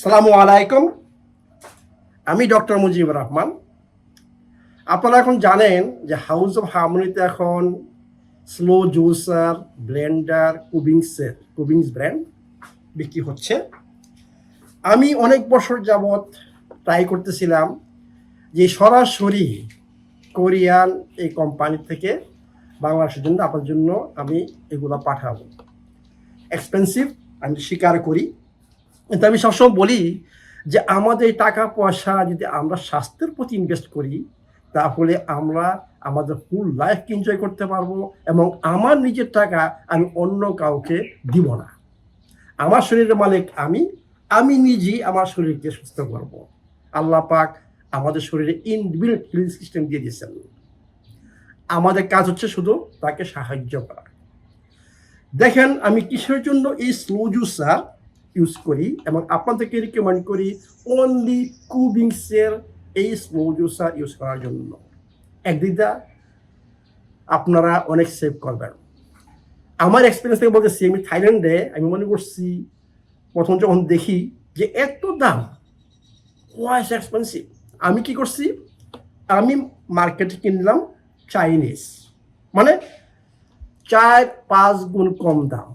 সালামু আলাইকুম। আমি ডক্টর মুজিবুর রহমান। আপনারা এখন জানেন যে হাউস অফ হারমোনিতে এখন স্লো জুসার ব্লেন্ডার কুবিংসের কুবিংস ব্র্যান্ড বিক্রি হচ্ছে। আমি অনেক বছর যাবৎ ট্রাই করতেছিলাম যে সরাসরি কোরিয়ান এই কোম্পানি থেকে বাংলাদেশের জন্য আপনার জন্য আমি এগুলো পাঠাবো। এক্সপেন্সিভ আমি স্বীকার করি। কিন্তু আমি সবসময় বলি যে আমাদের টাকা পয়সা যদি আমরা স্বাস্থ্যের প্রতি ইনভেস্ট করি, তাহলে আমরা আমাদের ফুল লাইফ এনজয় করতে পারব এবং আমার নিজের টাকা আমি অন্য কাউকে দিব না। আমার শরীরের মালিক আমি আমি নিজেই আমার শরীরকে সুস্থ করব। আল্লাহ পাক আমাদের শরীরে ইনবিল্ট হিলিং সিস্টেম দিয়ে দিয়েছেন। আমাদের কাজ হচ্ছে শুধু তাকে সাহায্য করা। দেখেন আমি কিসের জন্য এই স্লো জুসার ইউজ করি এবং আপনাদেরকে রিকমেন্ড করি অনলি কুবিংসের এই স্লো জুসার ইউজ করার জন্য। একদিকটা আপনারা অনেক সেভ করবেন। আমার এক্সপিরিয়েন্স থেকে বলতেছি আমি থাইল্যান্ডে আমি মনে করছি, প্রথম যখন দেখি যে এত দাম ওয়াইস এক্সপেন্সিভ আমি কি করছি, আমি মার্কেটে কিনলাম চাইনিজ মানে চার পাঁচ গুণ কম দাম।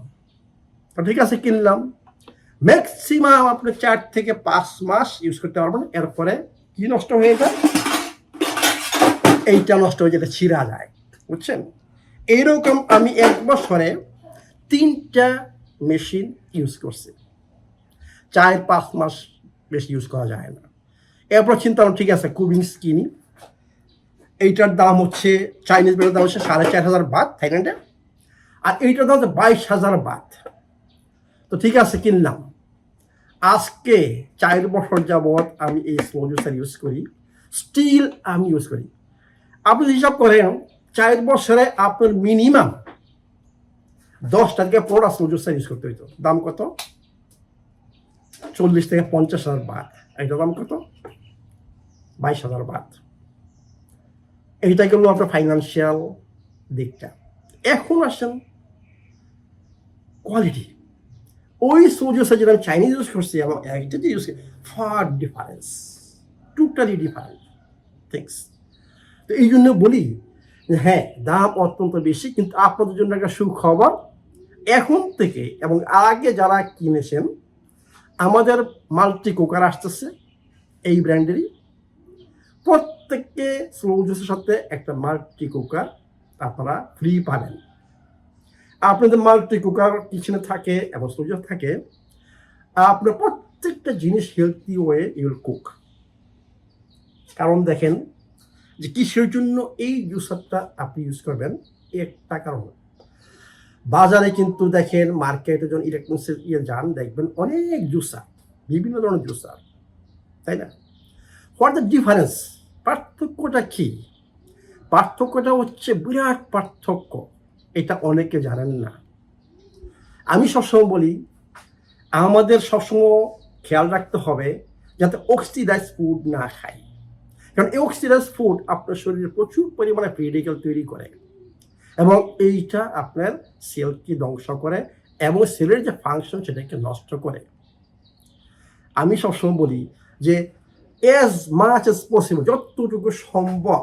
ঠিক আছে, কিনলাম। ম্যাক্সিমাম আপনি চার থেকে পাঁচ মাস ইউজ করতে পারবেন, এরপরে কি নষ্ট হয়ে যায়? এইটা নষ্ট হয়ে যেটা ছিঁড়া যায়, বুঝছেন? এইরকম আমি এক বছরে তিনটা মেশিন ইউজ করছি। চার পাঁচ মাস বেশি ইউজ করা যায় না। এরপর চিন্তা ঠিক আছে কুবিংস কিনি। এইটার দাম হচ্ছে চাইনিজ বেলের দাম হচ্ছে সাড়ে চার হাজার বাদ থাইল্যান্ডে আর এইটার দাম হচ্ছে বাইশ হাজার বাদ তো ঠিক আছে, কিনলাম। আজকে চার বছর যাবৎ আমি এই স্লো জুসার ইউজ করি। স্টিল আমি ইউজ করি। আপনি হিসাব করেন, চার বছরে আপনার মিনিমাম দশটা থেকে পনেরো স্লো জুসার ইউজ করতে হইতো। দাম কত? চল্লিশ থেকে পঞ্চাশ হাজার বাদ এইটার দাম কত? বাইশ হাজার বাদ এইটা গেল আপনার ফাইন্যান্সিয়াল দিকটা। এখন আসেন কোয়ালিটি ওই সোজোসা যেটা চাইনিজ ইউজ করছি এবং একটা যে use far difference totally different things তো এই জন্য বলি হ্যাঁ দাম অত্যন্ত বেশি, কিন্তু আপনাদের জন্য একটা সুখবর, এখন থেকে এবং আগে যারা কিনেছেন, আমাদের মাল্টি কুকার আসতেছে এই ব্র্যান্ডেরই প্রত্যেককে স্লো জুসের সাথে একটা মাল্টি কুকার আপনারা ফ্রি পাবেন। আপনাদের মাল্টি কুকার কিচেনে থাকে, এবং জুস থাকে, আপনার প্রত্যেকটা জিনিস হেলথি ওয়ে ইউল কুক কারণ দেখেন, যে কিসের জন্য এই জুসারটা আপনি ইউজ করবেন একটা কারণ বাজারে কিন্তু দেখেন মার্কেটে যখন ইলেকট্রনিক্সের ইয়ে যান, দেখবেন অনেক জুসার বিভিন্ন ধরনের জুসার তাই না? হোয়াট দ্য ডিফারেন্স পার্থক্যটা কি? পার্থক্যটা হচ্ছে বিরাট পার্থক্য। এটা অনেকে জানেন না। আমি সবসময় বলি, আমাদের সবসময় খেয়াল রাখতে হবে যাতে অক্সিডাইজ ফুড না খাই। কারণ এই অক্সিডাইজ ফুড আপনার শরীরে প্রচুর পরিমাণে পেডিকেল তৈরি করে এবং এইটা আপনার সেলকে ধ্বংস করে এবং সেলের যে ফাংশন সেটাকে নষ্ট করে। আমি সবসময় বলি যে এজ মাচ এজ পসিবল যতটুকু সম্ভব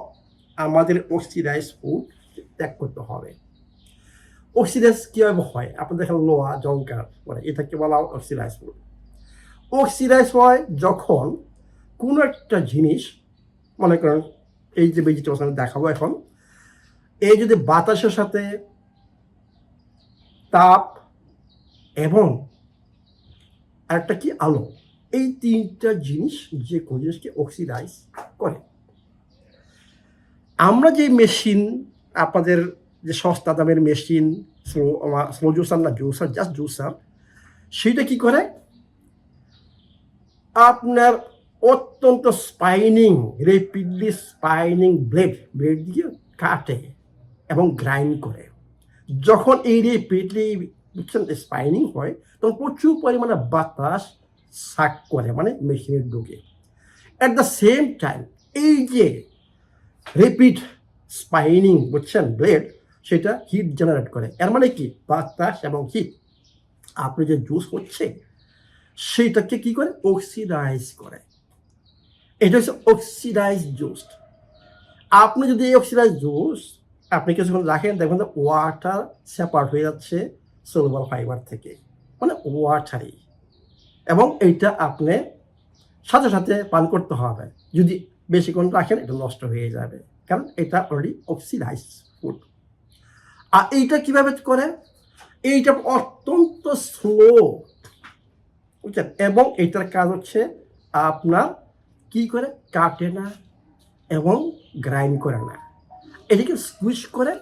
আমাদের অক্সিডাইজ ফুড ত্যাগ করতে হবে। অক্সিডাইজ কীভাবে হয়? আপনি দেখেন লোহা জঙ্কার মানে এটাকে বলা অক্সিডাইজ অক্সিডাইজ হয় যখন কোনো একটা জিনিস, মনে করেন এই যে ভেজিটেবলস আমি দেখাবো এখন, এই যদি বাতাসের সাথে তাপ এবং একটা কি আলো, এই তিনটা জিনিস, যে কোনো জিনিসকে অক্সিডাইজ করে। আমরা যে মেশিন আপনাদের যে সস্তা দামের মেশিন স্লো স্লো জুসার না জুসার জাস্ট জুসার সেটা কি করে? আপনার অত্যন্ত spinning rapidly spinning blade blade দিয়ে কাটে এবং গ্রাইন্ড করে। যখন এই রেপিডলি বুঝছেন স্পাইনিং হয়, তখন প্রচুর পরিমাণে বাতাস সাক করে মানে মেশিনের ঢুকে। অ্যাট দ্য সেম টাইম এই যে রেপিড স্পাইনিং বুঝছেন ব্লেড সেটা হিট জেনারেট করে। এর মানে কি? বাতাস এবং হিট আপনি যে জুস হচ্ছে, সেইটাকে কি করে? অক্সিডাইজ করে। এটা হচ্ছে অক্সিডাইজ জুস আপনি যদি এই অক্সিডাইজ জুস আপনি কিছুক্ষণ রাখেন, দেখবেন যে ওয়াটার সেপারেট হয়ে যাচ্ছে সোলুবল ফাইবার থেকে। মানে ওয়াটারই এবং এইটা আপনি সাথে সাথে পান করতে হবে। যদি বেশিক্ষণ রাখেন, এটা নষ্ট হয়ে যাবে। কারণ এটা অলরেডি অক্সিডাইজ ফুড আর এইটা কীভাবে করে? এইটা অত্যন্ত স্লো বুঝছেন? এবং এইটার কাজ হচ্ছে আপনার কি করে? কাটে না এবং গ্রাইন্ড করে না। এটাকে সুইচ করে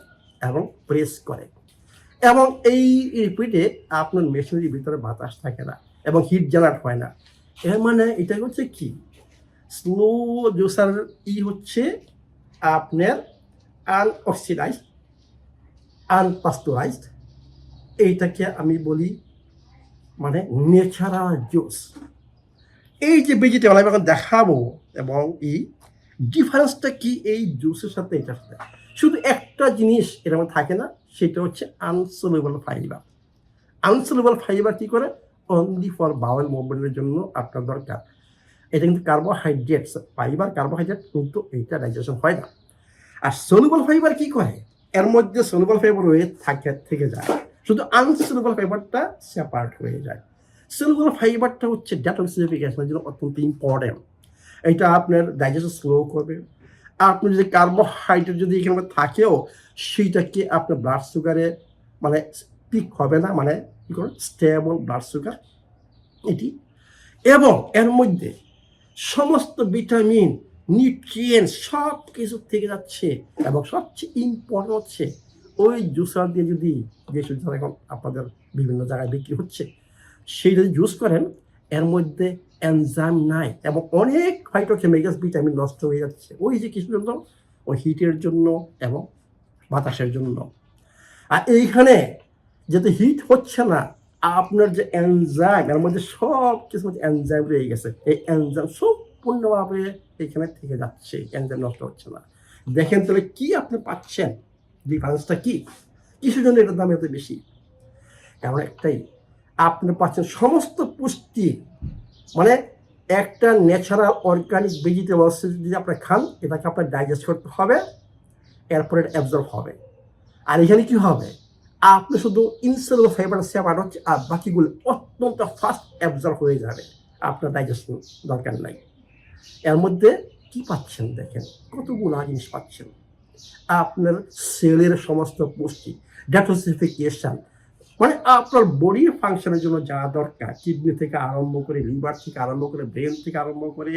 এবং প্রেস করে। এবং এই রিপিটে আপনার মেশিনের ভিতরে বাতাস থাকে না এবং হিট জেনারেট হয় না। এর মানে এটা হচ্ছে কি? স্লো জুসার ই হচ্ছে আপনার আনঅক্সিডাইজড আনপাস্টুরাইজড এইটাকে আমি বলি মানে ন্যাচারাল জুস। এই যে ভেজিটেবল আমি এখন দেখাবো এবং এই ডিফারেন্সটা কি এই জুসের সাথে এটার সাথে? শুধু একটা জিনিস এর মধ্যে থাকে না, সেটা হচ্ছে আনসোলেবল ফাইবার আনসোলেবল ফাইবার কি করে? অনলি ফর বাউল মুভমেন্টের জন্য আপনার দরকার। এটা কিন্তু কার্বোহাইড্রেট ফাইবার কার্বোহাইড্রেট কিন্তু এইটা ডাইজেশন হয় না। আর সলুবল ফাইবার কি করে? এর মধ্যে সলুবল ফাইবার হয়ে থাকে, থেকে যায়। শুধু আনসোলেবল ফাইবারটা সেপারেট হয়ে যায়। সলুবল ফাইবারটা হচ্ছে ডেটক্সিফিকেশনের জন্য অত্যন্ত ইম্পর্টেন্ট এটা আপনার ডাইজেশন স্লো করবে। আপনি যদি কার্বোহাইড্রেট যদি এখানে থাকেও, সেইটাকে আপনার ব্লাড সুগারে মানে পিক হবে না মানে কি করে স্টেবল ব্লাড সুগার এটি। এবং এর মধ্যে সমস্ত ভিটামিন নিউট্রিয়েন্ট সব কিছু থেকে যাচ্ছে এবং সবচেয়ে ইম্পর্টেন্ট হচ্ছে ওই জুসার দিয়ে যদি যে জুসার এখন আপনাদের বিভিন্ন জায়গায় বিক্রি হচ্ছে, সেই যদি জুস করেন, এর মধ্যে এনজাইম নাই এবং অনেক ফাইটোকেমিক্যালস ভিটামিন নষ্ট হয়ে যাচ্ছে। ওই যে কিছু জন্য, ওই হিটের জন্য এবং বাতাসের জন্য। আর এইখানে যেহেতু হিট হচ্ছে না, আপনার যে এনজাইম এর মধ্যে সব কিছু এনজাইম রয়ে গেছে। এই এনজাইম সম্পূর্ণভাবে এখানে থেকে যাচ্ছে এনজাইম নষ্ট হচ্ছে না। দেখেন তাহলে কি আপনি পাচ্ছেন? ডিফারেন্সটা কি? কিসের জন্য এটার দাম এত বেশি। কারণ একটাই, আপনি পাচ্ছেন সমস্ত পুষ্টি মানে একটা ন্যাচারাল অর্গানিক ভেজিটেবলস যদি আপনি খান, এটাকে আপনার ডাইজেস্ট করতে হবে, এরপরে অ্যাবজর্ব হবে। আর এখানে কি হবে? আপনি শুধু ইনসেল ফাইবার সেপার হচ্ছে, আর বাকিগুলো অত্যন্ত ফাস্ট অ্যাবজর্ব হয়ে যাবে। আপনার ডাইজেশন দরকার নাই। এর মধ্যে কি পাচ্ছেন দেখেন? কতগুলো জিনিস পাচ্ছেন? আপনার সেলের সমস্ত পুষ্টি ডেটোসিফিকেশন মানে আপনার বডির ফাংশনের জন্য যা দরকার কিডনি থেকে আরম্ভ করে লিভার থেকে আরম্ভ করে ব্রেন থেকে আরম্ভ করে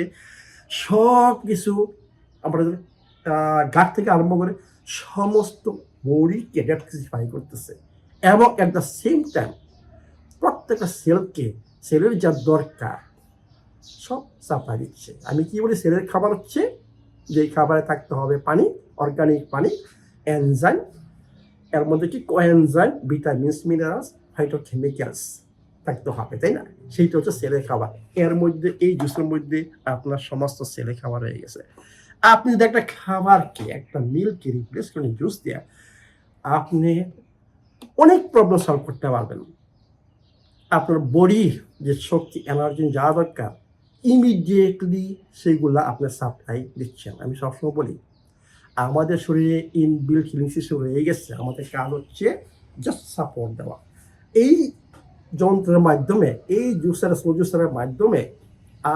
সব কিছু আমাদের গাট থেকে আরম্ভ করে সমস্ত বডিকে ডেটোক্সিফাই করতেছে। এবং অ্যাট দ্য সেম টাইম প্রত্যেকটা সেলকে সেলের যা দরকার সব সাপ্লাই দিচ্ছে। আমি কি বলি? সেলের খাবার হচ্ছে যে খাবারে থাকতে হবে পানি অর্গানিক পানি এনজাইম এর মধ্যে কি? কোএনজাইম ভিটামিনস মিনারেলস ফাইটোকেমিক্যালস থাকতে হবে, তাই না? সেইটা হচ্ছে সেলের খাবার। এর মধ্যে, এই জুসের মধ্যে আপনার সমস্ত সেলে খাবার হয়ে গেছে। আপনি যদি একটা খাবারকে, একটা মিল্ককে রিপ্লেস করেন জুস দিয়ে আপনি অনেক প্রবলেম সলভ করতে পারবেন। আপনার বডির যে শক্তি এনার্জি যা দরকার ইমিডিয়েটলি সেইগুলা আপনার সাপ্লাই দিচ্ছেন। আমি সবসময় বলি, আমাদের শরীরে ইনবিল্ট হিলিং সিস্টেম রয়ে গেছে, আমাদের কাজ হচ্ছে জাস্ট সাপোর্ট দেওয়া। এই যন্ত্রের মাধ্যমে, এই জুসার জুসারের মাধ্যমে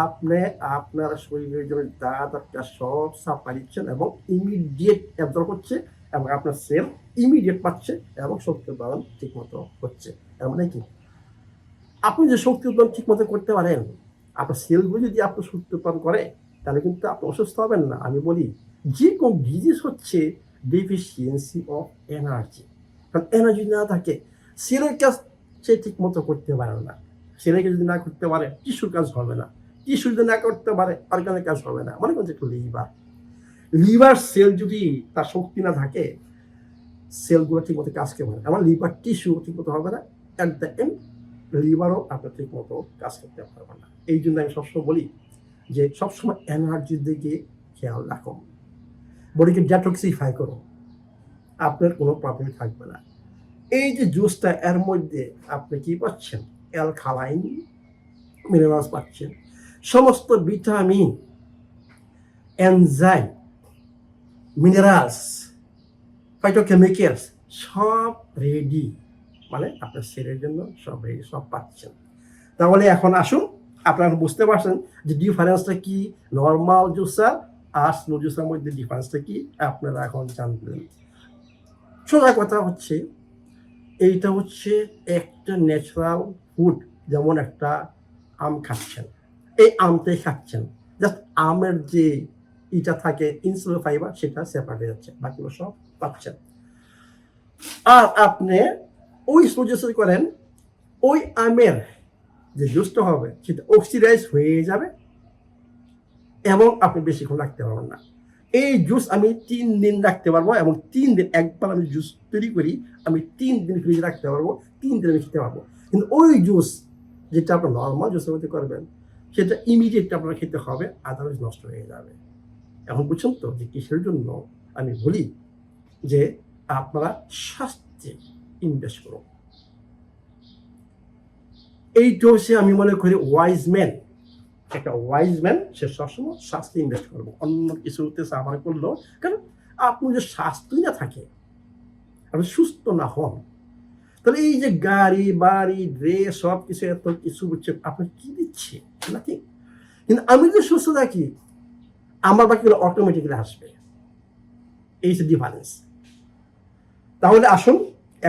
আপনি আপনার শরীরের জন্য যা দরকার সব সাপ্লাই দিচ্ছেন এবং ইমিডিয়েট অ্যাবজর্ব হচ্ছে এবং আপনার সেল ইমিডিয়েট পাচ্ছে এবং শক্তি উৎপাদন ঠিক মতো হচ্ছে। তার মানে কি আপনি যে শক্তি উৎপাদন ঠিক মতো করতে পারেন আপনার সেলগুলো যদি আপনার শক্তি উৎপাদন করে, তাহলে কিন্তু আপনি অসুস্থ হবেন না। আমি বলি, যে কোনো ডিজিজ হচ্ছে ডেফিসিয়েন্সি অফ এনার্জি কারণ এনার্জি না থাকে, সেলের কাজ সে ঠিক মতো করতে পারে না। সেলেকে যদি না করতে পারে টিস্যুর কাজ হবে না। টিস্যু যদি না করতে পারে অর্গানের কাজ হবে না। মনে করছে একটু লিভার লিভার সেল যদি তার শক্তি না থাকে সেলগুলো ঠিক মতো কাজ করবে না। আমার লিভার টিস্যু ঠিক মতো হবে না। অ্যাট দ্য এন্ড লিভারও আপনার ঠিক মতো কাজ করতে পারবে না। এই জন্য আমি সবসময় বলি যে সবসময় এনার্জির দিকে খেয়াল রাখো। বডিকে ডেটক্সিফাই করো। আপনার কোনো প্রবলেম থাকবে না। এই যে জুসটা এর মধ্যে আপনি কি পাচ্ছেন? অ্যালকালাইন মিনারেলস পাচ্ছেন। সমস্ত ভিটামিন এনজাইম মিনারেলস ফাইটোকেমিক্যালস সব রেডি মানে আপনার শরীরের জন্য সব সব পাচ্ছেন। তাহলে এখন আসুন, আপনারা বুঝতে পারছেন যে ডিফারেন্সটা কি নর্মাল জুসার আর স্নো জুসার মধ্যে ডিফারেন্সটা কি, আপনারা এখন জানবেন। সোজা কথা হচ্ছে, এইটা হচ্ছে একটা ন্যাচারাল ফুড যেমন একটা আম খাচ্ছেন। এই আমটাই খাচ্ছেন। জাস্ট আমের যে ইটা থাকে ইনসুলিন ফাইবার সেটা সেপারেট যাচ্ছে। বাকিগুলো সব পাচ্ছেন। আর আপনি ওই সুজেসন করেন, ওই আমের যে জুসটা হবে, সেটা অক্সিডাইজ হয়ে যাবে এবং আপনি বেশিক্ষণ রাখতে পারবেন না। এই জুস আমি তিন দিন রাখতে পারব এবং তিন দিন একবার আমি জুস তৈরি করি, আমি তিন দিন ফ্রিজে রাখতে পারব, তিন দিন আমি খেতে পারব। কিন্তু ওই জুস যেটা আপনার নর্মাল জুসের মধ্যে করবেন, সেটা ইমিডিয়েট আপনার খেতে হবে আদারওয়াইজ নষ্ট হয়ে যাবে। এখন বুঝছেন তো যে কিসের জন্য আমি বলি যে আপনারা স্বাস্থ্যে ইনভেস্ট করুন এই হচ্ছে আমি মনে করি ওয়াইজ ম্যান একটা ওয়াইজ ম্যান সে সবসময় স্বাস্থ্যে ইনভেস্ট করব। অন্য কিছুতে সাফার করল কারণ আপনি যে স্বাস্থ্যই না থাকে, আপনি সুস্থ না হন, তাহলে এই যে গাড়ি, বাড়ি ড্রেস সব কিছু এত কিছু হচ্ছে, আপনার কি দিচ্ছে? নাকি কিন্তু আমি যে সুস্থ থাকি, আমার বাকিগুলো অটোমেটিক্যালি আসবে। এই যে ডিফারেন্স তাহলে আসুন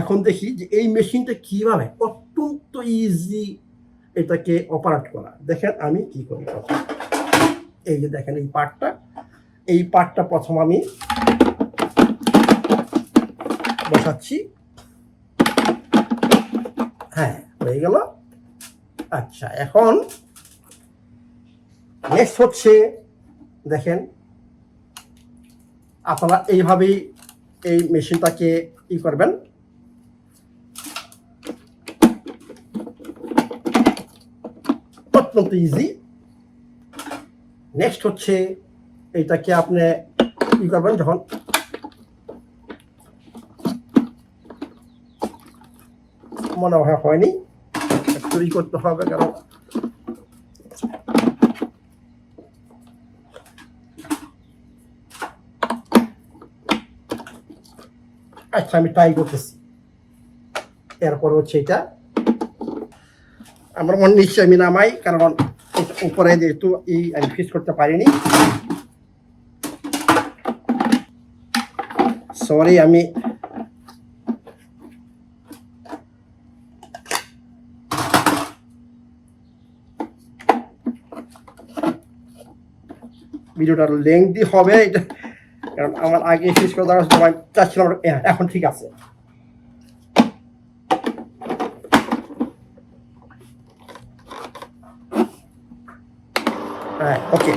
এখন দেখি যে এই মেশিনটা কীভাবে অত্যন্ত ইজি এটাকে অপারেট করা। দেখেন আমি কি করি এই যে দেখেন এই পার্টটা এই পার্টটা প্রথম আমি বসাচ্ছি। হ্যাঁ হয়ে গেল। আচ্ছা এখন নেক্সট হচ্ছে, দেখেন, আপনারা এইভাবেই এই মেশিনটাকে ই করবেন। অত্যন্ত ইজি নেক্সট হচ্ছে এইটাকে আপনি ই করবেন যখন মনে হয় হয়নি, তৈরি করতে হবে কারণ আচ্ছা আমি ট্রাই করতেছি। এরপর হচ্ছে এটা। আমার মনে নিশ্চয় আমি নামাই কারণ উপরে যেহেতু এই আমি ফিক্স করতে পারিনি। সরি আমি ভিডিওটা লেংদি হবে, এটা কারণ আমার আগে শেষ করে সময় চাচ্ছিলাম, এখন ঠিক আছে। হ্যাঁ ওকে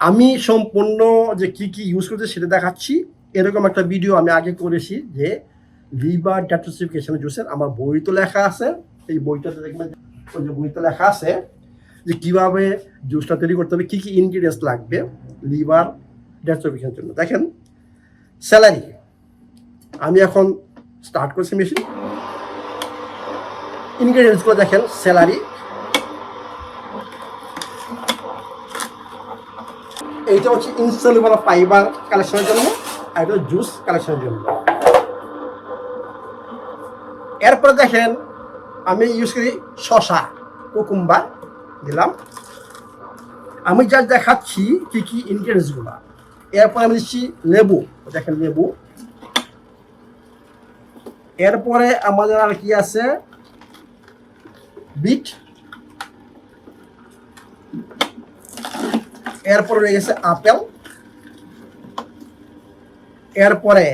আমি সম্পূর্ণ যে কি কি ইউজ করতে সেটা দেখাচ্ছি। এরকম একটা ভিডিও আমি আগে করেছি যে লিভার ডেটোসিফিকেশন জুসের আমার বই তো লেখা আছে। এই বইটাতে দেখবেন ওই যে বইতে লেখা আছে যে কীভাবে জুসটা তৈরি করতে হবে, কি কি ইনগ্রিডিয়েন্টস লাগবে লিভার ডেটোসিফিকেশনের জন্য। দেখেন স্যালারি আমি এখন স্টার্ট করছি মেশিন ইনগ্রিডিয়েন্টসগুলো দেখেন স্যালারি এইটা হচ্ছে ইনসলিবল ফাইবার কালেকশনের জন্য, আর এটা জুস কালেকশনের জন্য। এরপরে দেখেন, আমি ইউজ করি শশা কুকুম্বার দিলাম। আমি যা দেখাচ্ছি, কি কি ইনগ্রিডিয়েন্টসগুলো এরপরে আমি দিচ্ছি লেবু, দেখেন লেবু। এরপরে আমাদের আর কি আছে বিট এরপরে রয়ে গেছে আপেল। এরপরে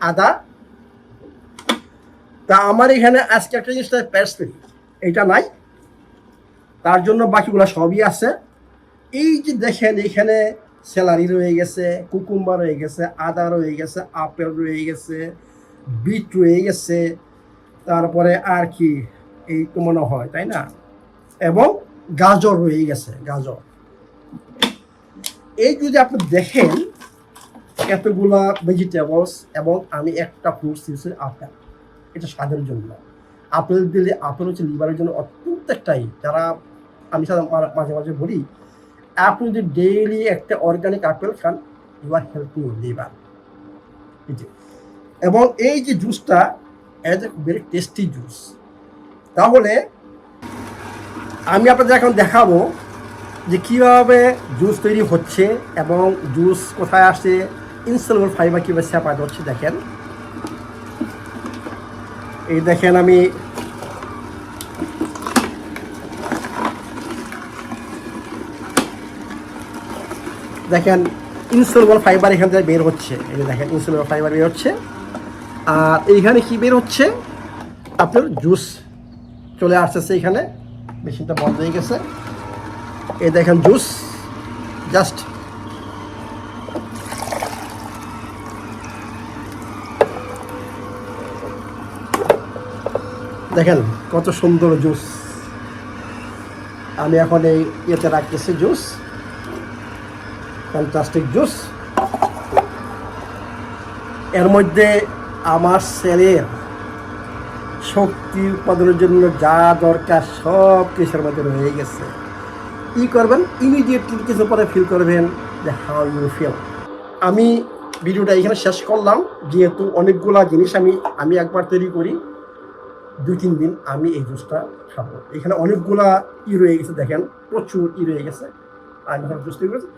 আদা। তা আমার এখানে আজকে একটা জিনিসটা পেস্ট্রি এটা নাই। তার জন্য বাকিগুলো সবই আছে। এই যে দেখেন, এখানে স্যালারি রয়ে গেছে কুকুম্বা রয়ে গেছে, আদা রয়ে গেছে, আপেল রয়ে গেছে বিট রয়ে গেছে। তারপরে আর কি এই তো মনে হয়, তাই না? এবং গাজর রয়ে গেছে, গাজর। এই যদি আপনি দেখেন, এতগুলা ভেজিটেবলস এবং আমি একটা ফ্রুটস দিয়েছি আপেল এটা স্বাদের জন্য। আপেল দিলে আপেল হচ্ছে লিভারের জন্য অত্যন্ত প্রত্যেকটাই যারা আমি সাধারণত মা- মাঝে মাঝে বলি, আপনি যদি ডেইলি একটা অর্গানিক আপেল খান ইউ আর হেল্পিং লিভার এবং এই যে জুসটা as a very tasty juice তাহলে, আমি আপনাদের এখন দেখাবো যে কীভাবে জুস তৈরি হচ্ছে এবং জুস কোথায় আসছে ইনসেলবল ফাইবার কীভাবে সেপারেট হচ্ছে দেখেন। এই দেখেন আমি দেখেন ইনসেলবল ফাইবার এখান থেকে বের হচ্ছে। এই দেখেন ইনসেলবল ফাইবার বের হচ্ছে। আর এইখানে কি বের হচ্ছে? আপনার জুস চলে আসতেছে এখানে। মেশিনটা বন্ধ হয়ে গেছে। এই দেখেন জুস, জাস্ট। দেখেন কত সুন্দর জুস। আমি এখন এই ইয়েতে রাখতেছি জুস, ফ্যান্টাস্টিক জুস। এর মধ্যে আমার ছেলের শক্তি উৎপাদনের জন্য যা দরকার সব কিছুর মধ্যে রয়ে গেছে। ই করবেন ইমিডিয়েটলি কিছু পরে ফিল করবেন যে হাউ ইউ ফিল আমি ভিডিওটা এখানে শেষ করলাম, যেহেতু অনেকগুলা জিনিস আমি আমি একবার তৈরি করি, দুই তিন দিন আমি এই জুসটা খাব। এখানে অনেকগুলা ই রয়ে গেছে, দেখেন, প্রচুর ই রয়ে গেছে। আমি যখন জুস তৈরি করেছি,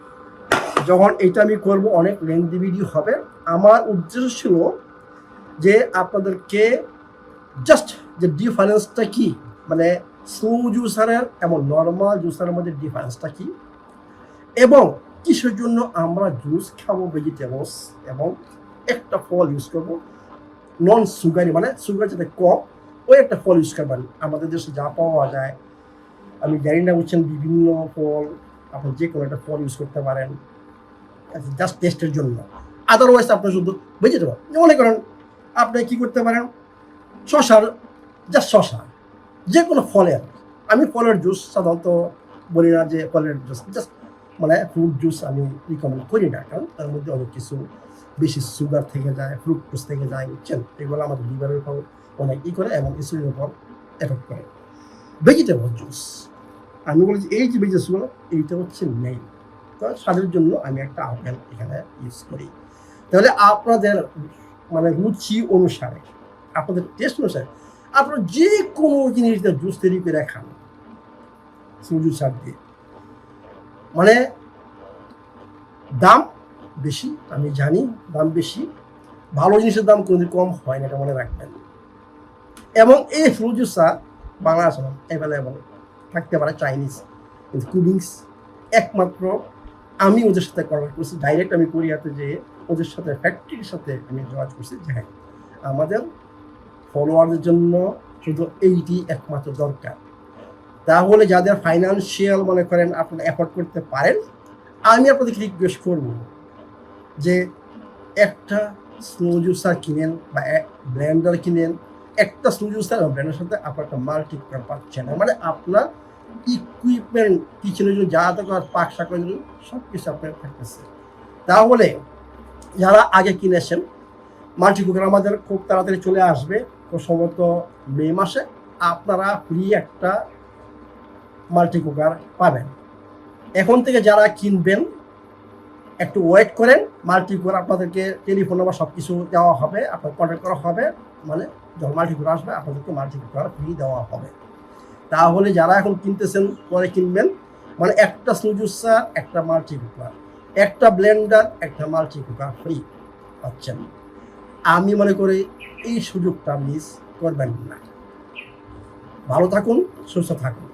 যখন এটা আমি করব, অনেক লেন্দি ভিডিও হবে। আমার উদ্দেশ্য ছিল যে আপনাদেরকে জাস্ট যে ডিফারেন্সটা কি মানে স্লো জুসারের এবং নর্মাল জুসারের মধ্যে ডিফারেন্সটা কি? এবং কিসের জন্য আমরা জুস খাব ভেজিটেবলস এবং একটা ফল ইউজ করব? নন সুগারি মানে সুগার যাতে কম, ওই একটা ফল ইউজ করবেন। আমাদের দেশে যা পাওয়া যায়। আমি জানি না বুঝছেন, বিভিন্ন ফল, আপনি যে কোনো একটা ফল ইউজ করতে পারেন। জাস্ট টেস্টের জন্য। আদারওয়াইজ আপনি শুধু ভেজিটেবল মনে করেন, আপনি কি করতে পারেন? শশার জাস্ট শশা। যে কোনো ফলের, আমি ফলের জুস সাধারণত বলি না যে ফলের জুস জাস্ট মানে ফ্রুট জুস আমি রিকমেন্ড করি না, কারণ তার মধ্যে অনেক কিছু বেশি সুগার থেকে যায় ফ্রুক্টোজ থেকে যায়, বুঝছেন? এগুলো আমাদের লিভারের উপর অনেক ই করে এবং ইসুরের উপর এফেক্ট করে। ভেজিটেবল জুস আমি বলছি এই যে ভেজিটেবলগুলো এইটা হচ্ছে মেইন তো স্বাদের জন্য আমি একটা আপেল এখানে ইউজ করি। তাহলে আপনাদের মানে রুচি অনুসারে, আপনাদের টেস্ট অনুসারে আপনারা যে কোনো জিনিস দিয়ে জুস তৈরি করে খান। জুস সার দিয়ে। মানে দাম বেশি, আমি জানি দাম বেশি। ভালো জিনিসের দাম কোনোদিন কম হয় না, এটা মনে রাখবেন। এবং এই ফ্রুট জুসা বাংলাদেশ অ্যাভেলেবল থাকতে পারে চাইনিজ কুলিংস একমাত্র আমি ওদের সাথে কন্ট্যাক্ট করছি। ডাইরেক্ট আমি কোরিয়াতে যে ওদের সাথে ফ্যাক্টরির সাথে আমি যোগাযোগ করছি। যে আমাদের ফলোয়ারদের জন্য শুধু এইটি একমাত্র দরকার। তাহলে যাদের ফাইন্যান্সিয়াল মনে করেন আপনারা অ্যাফোর্ড করতে পারেন, আমি আপনাদেরকে রিকোয়েস্ট করব যে একটা স্নো জুসার কিনেন বা ব্লেন্ডার কিনেন, একটা স্নো জুসার এবং ব্লেন্ডারের সাথে আপনার একটা মাল্টি পাচ্ছেন মানে আপনার ইকুইপমেন্ট কিচেনের জন্য যা দরকার পাক শাকের জন্য সব কিছু আপনার থাকতেছে। তাহলে যারা আগে কিনেছেন মাল্টি কুকার আমাদের খুব তাড়াতাড়ি চলে আসবে। খুব সম্ভবত মে মাসে আপনারা ফ্রি একটা মাল্টি কুকার পাবেন। এখন থেকে যারা কিনবেন, একটু ওয়েট করেন মাল্টি কুকার আপনাদেরকে টেলিফোন নাম্বার সব কিছু দেওয়া হবে, আপনার কন্ট্যাক্ট করা হবে মানে যখন মাল্টি কুকার আসবে, আপনাদেরকে মাল্টি কুকার ফ্রি দেওয়া হবে। তাহলে যারা এখন কিনতেছেন, পরে কিনবেন মানে একটা সুজুসা একটা মাল্টি কুকার একটা ব্লেন্ডার একটা মাল্টি কুকার ফ্রি পাচ্ছেন। আমি মনে করি এই সুযোগটা মিস করবেন না। ভালো থাকুন সুস্থ থাকুন।